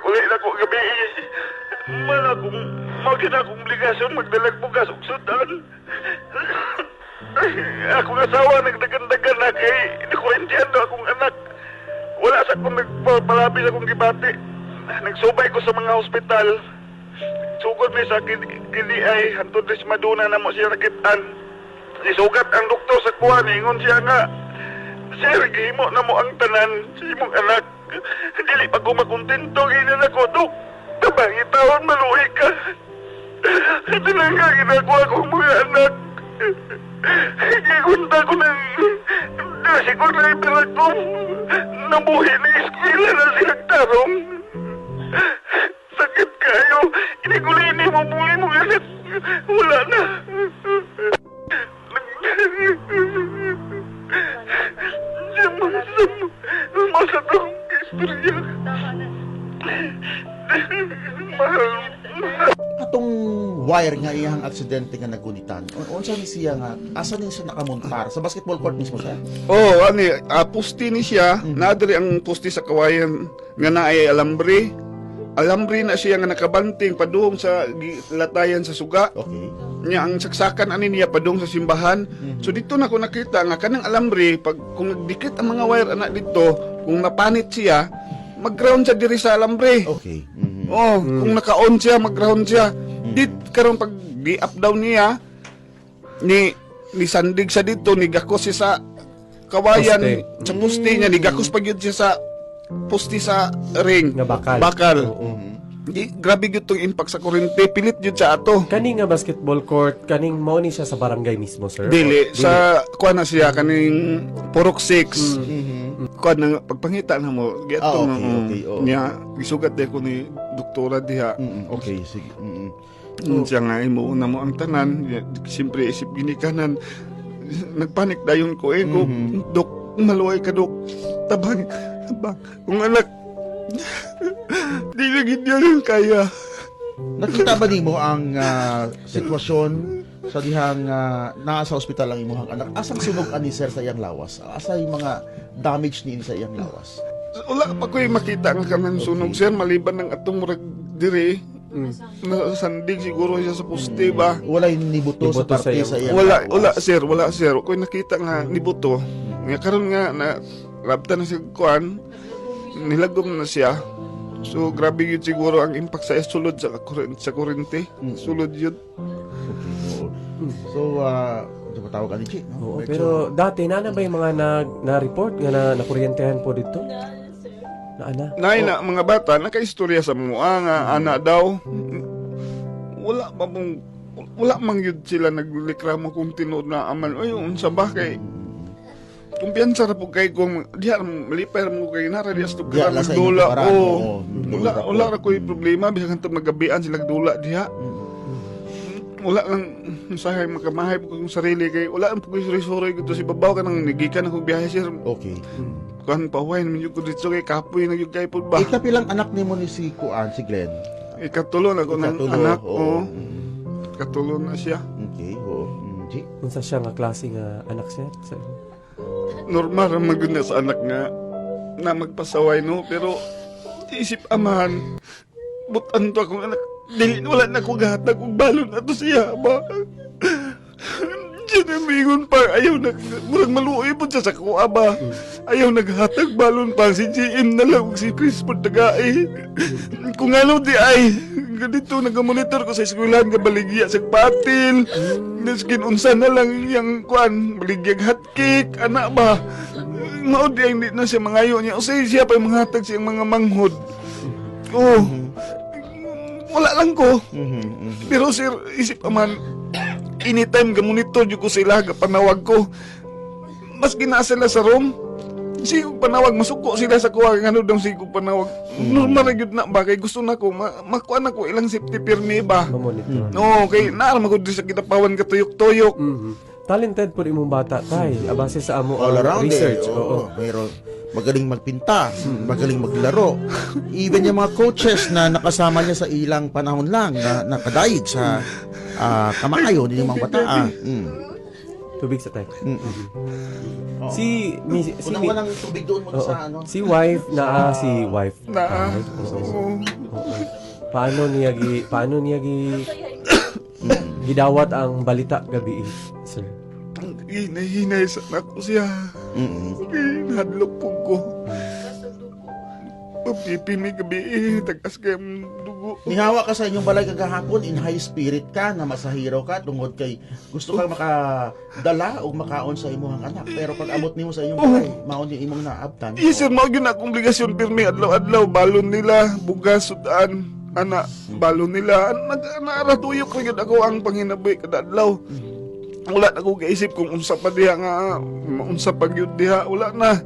Pag uli na ko gabi, man akong magin akong obligasyon magdalag bugas og sudan. Akong asawa nagdagan-dagan na kay nakurentiyan daw akong anak. Wala sa akong nagpapalabi sa akong gibati. Nagsubay ko sa mga ospital. Sugod ni sa kini, ay hantod ni si Maduna na mo siya nakitaan. Isugat ang doktor sa kuha, ingon siya nga. Sir, gihimo na mo ang tanan sa imong anak. Dili pa ko makontento, ginan ako, Dok. Tabang itawon, maluhi ka. Nga ginagawa kong mga anak. Gigunta ko ng... Nasi ko na ipilag ko. Nabuhi na iskila na siya tarong. Sakit kayo. Mo muli mo anak. Wala na. Istorya. Mahal. Atong wire nga iyang aksidente nga nagunitan. Un unsa ni siya nga asa ni siya nakamontar sa basketball court mismo siya? Oh, ani, ah, pusti ni siya, nadiri ang pusti sa kawayan nga naay alambre. Alambre na siya nga nakabanting padung sa latayan sa suga. Okay. Nya ang saksakan ani niya padung sa simbahan. So dito na ko nakita nga kanang alambre pag kung nagdikit ang mga wire anak dito, kung napanit siya, mag-ground siya diri sa alambre. Okay. Mhm. Oh, kung naka-on siya, mag-ground siya. Dit karon pag di-up down niya, ni ni sandig sa dito, ni gakos siya sa kawayan, Poste. sa poste niya, ni gakos pag yun siya sa poste sa ring. Nga bakal. Bakal. Di, grabe yun tong impact sa kurente. Pilit yun sa ato. Kani nga basketball court, kaning mao ni siya sa barangay mismo, sir? Dili, sa kuha na siya kaning Purok 6. Mhm. Kuha na, pagpangita na mo, get Ah, to okay, mm, okay, oo. Niya, isugat din ko ni doktora diha. Mhm. Okay, sige. Mhm. Mm. Siya nga, imo na mo ang tanan. Siyempre, isip ginikanan. Nagpanik dayon ko eh. Ko, Mhm. Dok, maluhay ka, Dok. Tabang, tabang. Kung anak, di niya rin kaya. Nakita ba nimo ang ah, sitwasyon sa dihang ah, naa sa ospital ang imong anak? Asang sunog ani sir sa iyang lawas? Asa yung mga damage ni sa iyang lawas? Wala pa ko'y makita ang kanang sunog, sir. Maliban ng atong murag diri. Nasandig siguro siya sa poste ba? Wala yung nibuto, sa Nibuto sa parte iyang- sa iyang Wala, lawas. wala, sir. Wala, sir. Ko'y nakita nga nibuto. Nga karon nga na rabta na siya kuan. Nilagom na siya. So grabe yun siguro ang impact sa sulod sa sa kurente. Sulod yun. So, ah, uh, patawag ka ni Chi, no? Oo, pero dati na na ba yung mga na, na-report nga na nakuryentehan po dito? Na ana? Nay na mga bata nakaistorya sa mga nga ana daw. Wala pa mong wala mang yun sila naglikramo kung tinuod na aman. Ay, unsa ba kay kumpiyansa ra po kay kung diha malipay ra mo kay nara diha sa Diha lang sa inyong dula. tuparan, Oo. oo. Wala wala ra ko'y problema bisan kanto magabian sila dula diha. Wala lang usahay makamahay po kong sarili kay wala ang suri-suri ko si babaw ka nang nagikan ako biyahe sir. Okay. Kuan pa huwag naman yung kudito kay kapoy na yung kay po ba. Ikapilang anak ni mo ni si Kuan, si Glenn. Ikatulon ako ng Ikatulo, anak ko. Mm. Katulon na siya. Okay, oo. Mm, Chi? Unsa siya nga klase nga anak sir? Sa, Normal ang maganda sa anak nga na magpasaway no. Pero isip amahan, butan to akong anak. Dili, wala na ko kung balon na to siya ba. Diyan na mingon pa, ayaw na, murag maluoy po siya sa kuha ba. Ayaw naghatag balon pa, si GM na lang, si Chris po tagai. Kung ano di ay, ganito nagamonitor ko sa eskwelahan nga baligya sa patil. Naskin unsa na lang yung kuan, baligyag hotcake, anak ba. Mao di ay hindi na siya mangayo niya. O siya pa yung mga hatag siyang mga manghod. Oh, wala lang ko. Mhm, mhm. Pero sir, isip aman, anytime gamonitor yung ko sila, panawag ko. Mas gina sila sa room. Sige panawag, masuko sila sa kuha, ano daw sige panawag. Normal na yun na ba, kay gusto na ko, ma makuha na ko ilang safety pirmi ba. mamonitor. No, kay naaram ako din sa kitapawan katuyok-tuyok. Mhm. Talented po imong bata tay, abase sa amo All ang around research. eh. Oo. Oo. Mayroon magaling magpinta, magaling maglaro. Even yung mga coaches na nakasama niya sa ilang panahon lang na nakadayig sa ah, kamayo din yung mga bata. Ah. Mm. Tubig sa tay. Mm. Si mi, si, Unang mi, walang tubig doon muna oo. sa ano. si wife na si wife. Na, Ah, oo. oo. paano niya gi paano niya gi gidawat ang balita gabi, sir? Hinahinay sa anak ko siya. Mm-mm. Hinadlok po ko. Pagpipimi gabi eh, tagas kayo ang dugo. Nihawa ka sa inyong balay kagahapon, in high spirit ka, na masahiro ka, tungod kay gusto kang makadala o makaon sa imong anak. Pero pag abot nimo sa inyong balay, maon yung imong naabtan. Yes, sir, mao yun akong obligasyon pirmi adlaw-adlaw balon nila, bugas sudan, ana balon nila. Nag naaratuyok ra gyud ako ang panginabuhi kada adlaw. Wala na ko kaisip kung unsa pa diha nga unsa pa gyud diha, wala na.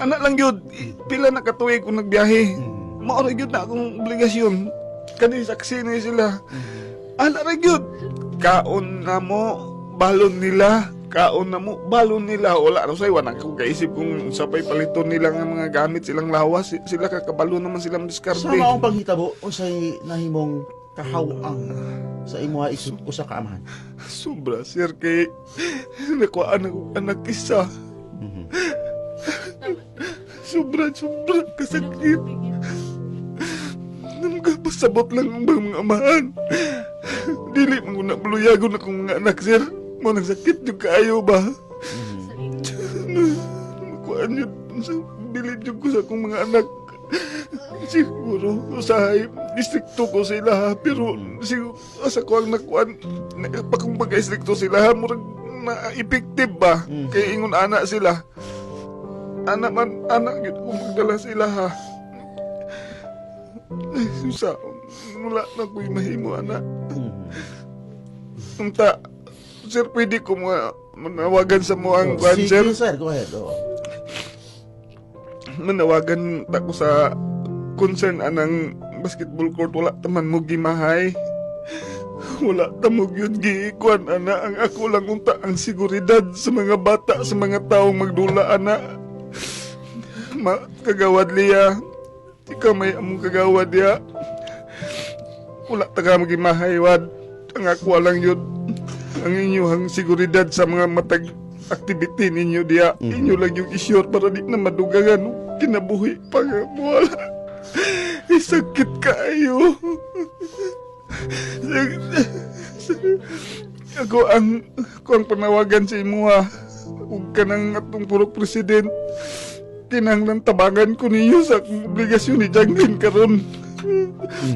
Ana lang gyud, pila na katuig kung nagbiyahe. Mao ra gyud na akong obligasyon. Kani saksi ni sila. Ana ra gyud. Kaon na mo balon nila, kaon na mo balon nila. Wala ra say wala ko kaisip kung sabay paliton nila nga mga gamit silang lawas, Si- sila kakabalo naman silang diskarte. Sa maong panghitabo, unsay nahimong kahawang sa imuha isip ko sa kaamahan. Sobra, sir, kay nakuhaan ako anak isa. Sobra, sobra kasakit. Namagapasabot lang ang mga amahan. Dili man ko nabuloyagon akong mga anak, sir. Mo nagsakit yung kaayo ba? Makuhaan yun sa bilid ko sa akong mga anak. Siguro, usahay, distrikto ko sila pero siguro, asa ko ang nakuan, na, pa kung pagka-distrikto sila murag na effective ba? Kay ingon anak sila. Anak man, anak yun, magdala sila ha. Ay, susa, wala na ko'y mahimo, anak. Unta, sir, pwede ko mga manawagan sa mo ang Oh, Sige, sir. sir, go ahead. Oh. Manawagan ta ko sa concern anang basketball court. Wala taman mo gimahay. Wala ta mo gyud giikuan ana. Ang ako lang unta ang seguridad sa mga bata sa mga taong magdula ana. Ma kagawad liya. Ikaw may among kagawad ya. Wala ta ka magimahay wad. Ang ako lang yun. Ang inyong seguridad sa mga matag activity ninyo diya. Inyo lang yung isure para di na madugangan kinabuhi pa nga wala isakit kayo ako ang ako ang panawagan sa imo ha. Ug kanang atong purok president. Kinahanglan tabangan ko ninyo sa obligasyon ni Janglin karon.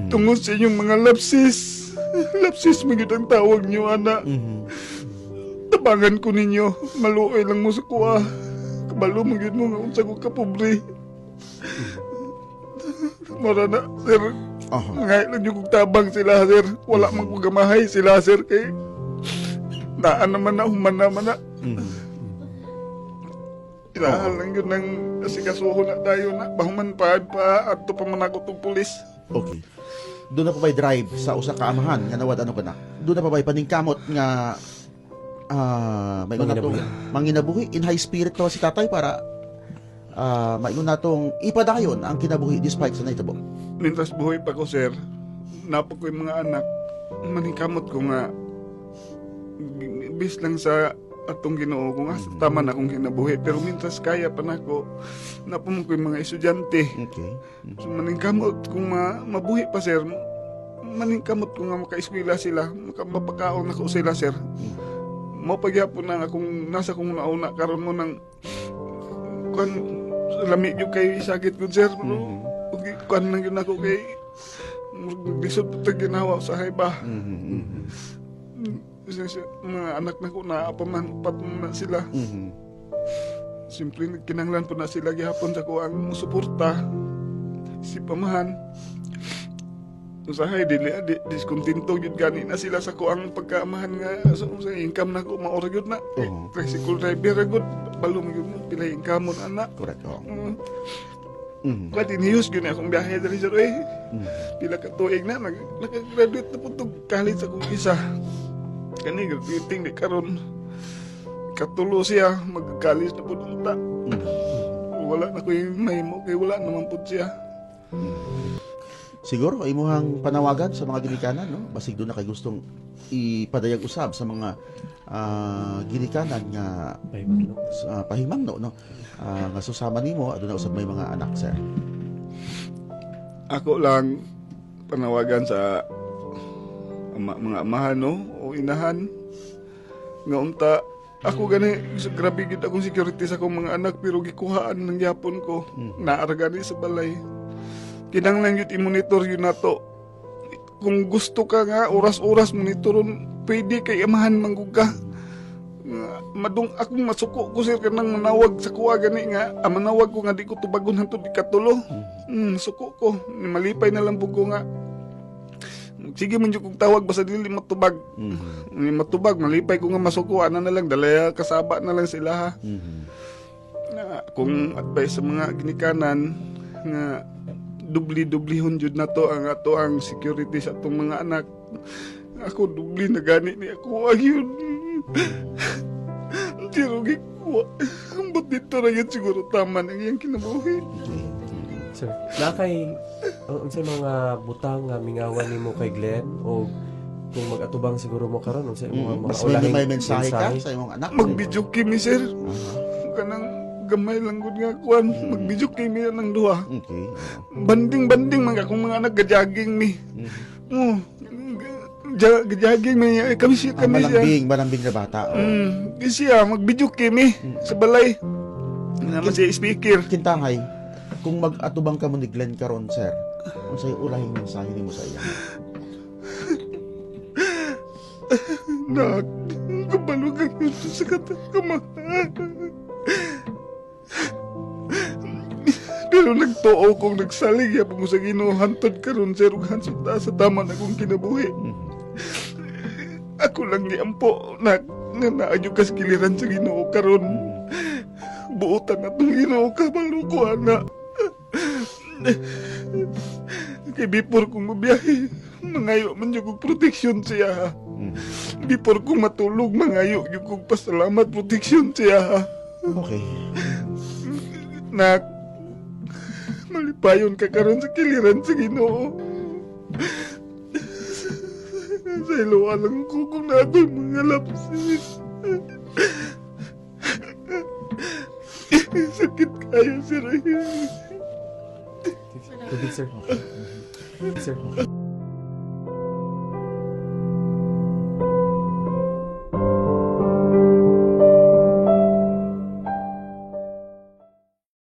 Tungod sa inyong mga lapsis. Lapsis magyud ang tawag niyo ana. Tabangan ko ninyo. Maluoy lang mo sa kuha. Kabalo magyud mo nga unsa ko kapobre Mara na, sir. Aha. Ngayon lang yung tabang sila, sir. Wala man ko gamahay sila, sir. Kay, naan naman na, human naman na. Ilahal lang yun ng asikasuho na tayo na. Bahuman pa, pa, at pa man ako itong pulis. Okay. Doon na pa bay drive sa usa ka amahan nga nawad ano ka na. Doon na pa bay paningkamot nga ah may Manginabuhi. manginabuhi in high spirit to si tatay para ah maingon natong ipadayon ang kinabuhi despite sa naitabo. Mintas buhay pa ko, sir. Napo ko mga anak. Maningkamot ko nga. Bis lang sa atong ginoo ko nga. Tama na akong kinabuhi. Pero mintas kaya pa na ko. Napo mo ko yung mga estudyante. Okay. So, maningkamot kung ma mabuhi pa sir, maningkamot ko nga makaeskwela sila, makamapakaon ako sila sir. Mo pagyapon na akong nasa kong nauna karon mo nang kan lami yung kay sakit ko sir. Pero okay, kan lang yun ako kay Naglisod pa tag ginawa sa. Isa- isa- Mga anak na ko na apaman pat na sila. Mhm. Simple kinanglan po na sila gihapon sa ko ang musuporta. Si pamahan. Usahay dili di, diskontinto gyud gani na sila sa ko ang pagkaamahan nga sa sa income na ko maora gyud na. Eh, Oo. Tricycle driver balong gyud mo pila income mo ana. Correct. Oh. Mm. Kaya tinihus gyud na akong biyahe diri sa eh. Mhm. Pila ka tuig na nag nag-graduate na pud college sa kong isa. Kani graduating di karon. Katulo siya mag-college na pud unta. Wala na ko yung mahimo kay wala naman pud siya. Siguro imuhang panawagan sa mga ginikanan no? Basig doon na kay gustong ipadayag usab sa mga ah, ginikanan nga Pahimang, no? sa pahimangno no? Ah, nga susama nimo aduna usab may mga anak sir. Ako lang panawagan sa ama, mga amahan no? O inahan. Nga unta ako gani grabe gid akong security sa akong mga anak pero gikuhaan ng yapon ko. Naara gani sa balay kinanglan yun i-monitor yun nato kung gusto ka nga oras-oras monitoron pwede kay amahan mangguga madung akong masuko ko sir kanang manawag sa kuwa gani nga. Ah, manawag ko nga di ko tubagon hantud di katulo mm, suko ko. Malipay na lang bugo nga. Sige man kong tawag basta dili matubag. Mhm. ni matubag malipay ko nga masuko ana na lang dalaya kasaba na lang sila ha. Mhm. nga kung advice sa mga ginikanan nga dubli-dublihon jud na to ang ato ang security sa atong mga anak. Ako dubli na gani ni ako. Ayun Pero gikuha. Ambot dito na yun? Siguro tama ng iyang kinabuhi. Sir, na kay ang unsay mga butang nga mingawan nimo kay Glenn o kung mag-atubang siguro mo karon unsay mga Mhm. mga Mas may, ulahing may mensahe ka sa imong anak. Magbidyo kimi sir. Aha. Kanang gamay lang gud nga kuan Magbidyo kimi ng duha Okay. Banding-banding mga akong mga anak gajaging mi Mhm. Oh ja- Gajaging mi Ay, Kami siya Ah, kami siya malambing, malambing na bata. oh. Mm, siya magbidyo kimi sa balay naman siya speaker Kintangay, kung mag-atubang ka mo ni Glenn karon, sir, unsay ulahing mensahe nimo sa iya? Nak, kabalugan yun sa katakamahan. Pero nagtuo kong nagsalig ya mo sa Ginoo hantod karon sir ug sa tama na kong kinabuhi. Ako lang ni ampo nak nga naayo kas kiliran sa Ginoo karon. Buotan na tong Ginoo kabalo ko ana. Kay before kong mabiyahe, mangayo man yung kong proteksyon siya. Before kong matulog, mangayo yung kong pasalamat proteksyon siya. Okay. Nak, malipayon ka karon sa kiliran sa ginoo. Sa iluwa lang ko kung na ako'y mga lapsis. Sakit kayo, sir. Tubig sir. Tubig, sir.